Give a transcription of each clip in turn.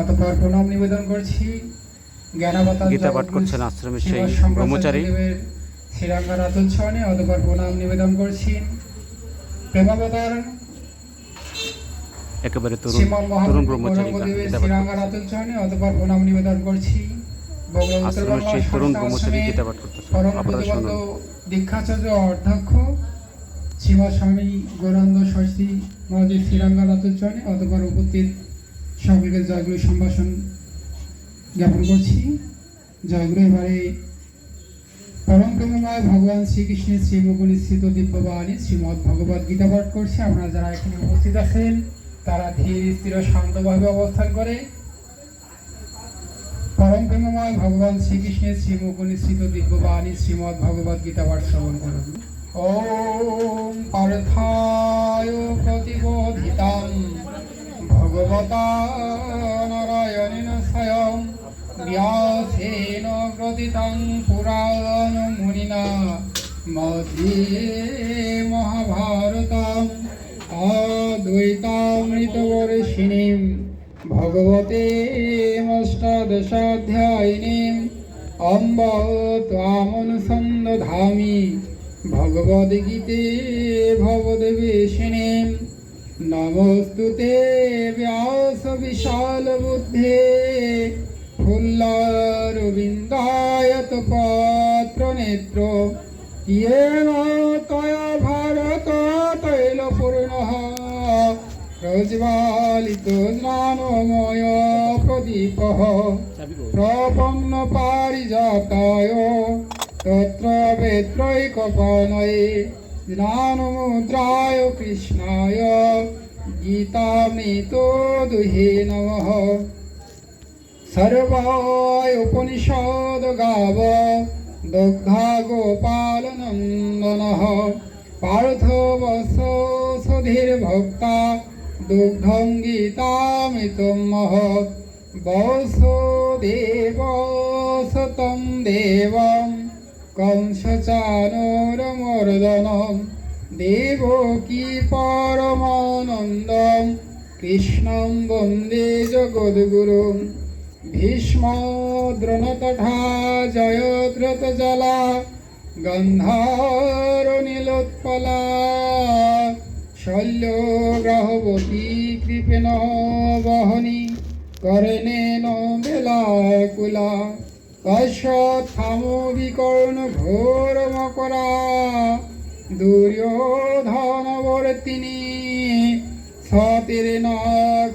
অতঃপর প্রণাম নিবেদন করছি। গীতা পাঠ করছেন আশ্রমের সেই ব্রহ্মচারী। শ্রীরাঙ্গা অতঃপর প্রণাম নিবেদন করছি। প্রেমাবতার একেবারে তরুণ তরুণ ব্রহ্মচারী শ্রীরাঙ্গা প্রণাম নিবেদন করছি। আশ্রমের সেই তরুণ ব্রহ্মচারী গীতা পাঠ করতেছেন। আপনারা শুনুন। দীক্ষাচার্য অধ্যক্ষ শ্রীমৎ স্বামী গৌরাঙ্গ ষষ্ঠী মহাদেব শ্রীরাঙ্গা রাতোৎসবনে অতঃপর উপস্থিত সকলকে জয়গুরু সম্ভাষণ জ্ঞাপন করছি। জয়গুরু এবারে পরম প্রেমময় ভগবান শ্রীকৃষ্ণের শ্রীমগুণিস্থিত দিব্যবাণী শ্রীমৎ ভগবত গীতা পাঠ করছে। আপনারা যারা এখানে উপস্থিত আছেন, তারা ধীর স্থির শান্তভাবে অবস্থান করে। পরম প্রেমময় ভগবান শ্রীকৃষ্ণের শ্রীমগুণিস্থিত দিব্যবাণী শ্রীমৎ ভগবত গীতা পাঠ শ্রবণ করুন। ওম পার্থায় প্রতিবোধিতাম। ভগবতা নারায়ণেন স্বয়ং ব্যাসেন প্রদিতাং পুরাণ মুনিনা। মধ্যে মহাভারতম অদ্বৈতামৃতবর্ষিণীম ভগবতে অষ্টাদশাধ্যায়িনীম অম্ব ত্বামনুসন্দধামি ভগবদ্গীতে ভবদ্বেষিণীম নমস্তুতে ব্যাস বিশাল বুদ্ধে। ফুল্লারবিন্দায়ত পত্র নেত্র ইয়েন তয়া ভারত তৈলপূর্ণ প্রজ্বালিত জ্ঞানময় প্রদীপ। প্রপন্ন পারিজাতায় তত্র বেত্রৈকপানয়ে জ্ঞানমুদ্রায় কৃষ্ণায় গীতামৃত দুহে নমঃ সর্বায় উপনিষদ গাব দগ্ধা গোপালনন্দন পার্থ বস সুধীর ভক্তা দুগ্ধং গীতামৃতম সতম দেবম কংসচানোরমর্দনম দেবকী পরমানন্দম কৃষ্ণম বন্দে জগদ্গুরুম ভীষ্ম দ্রোণতঠা জয়দ্রত জলা গন্ধার নীলোৎপলা শল্য গ্রহবতী কৃপেণ বহনি কর্ণেন বেলাকুলা অশ্বত্থাম বিকর্ণ ঘোর মকরা দুর্যোধনবর্তিনী সতীর না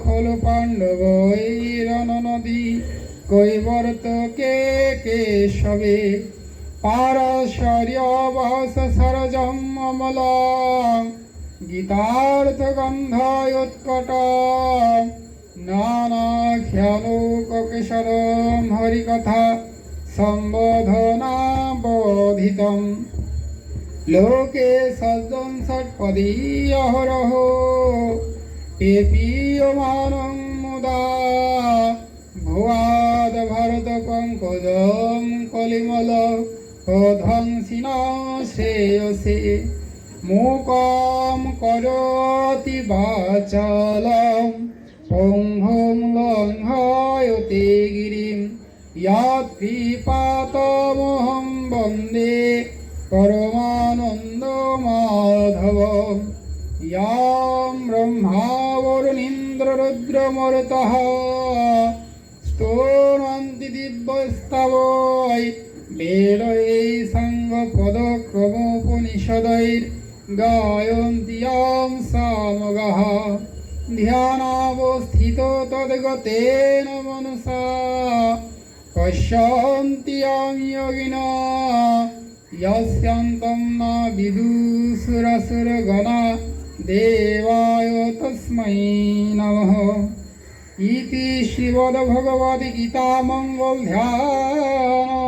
খোল পাণ্ডব নদী কৈবর্ত কে কেশবে? পারশর্য বস সরজম অমল গীতার্থ গন্ধ উৎকট। নানাখ্যালোকেশরম হরিকথা সম্বোধনা বোধিতম লোকে সজ্জন ষটপদী অহরহ। পেপীয়মানং মুদা, ভুয়াদ ভারত পঙ্কজম কলিমল ধ্বংসিনা শ্রেয়সে। মুকম করতি গিরিম ইয়াৎকৃপাতমহং বন্দে পরমানন্দ মাধব ইয়াম ব্রহ্মা বরুণীন্দ্ররুদ্রমরতः স্তোনন্তি দিব্যস্তবৈ। বেদৈ সঙ্গপদক্রমোপনিষदैर् গায়ন্তি ইয়াম সামগः। ধ্যানাবস্থিত তদ্গতেন মনসা পশ্যন্তি অংয়োগিন ইয়স্যন্तं ন বিদুসুরসুরগণা দেবায় তস্मै নমঃ ইতি শ্রীমদ্ভগবদ্গীতামঙ্গলধ্যান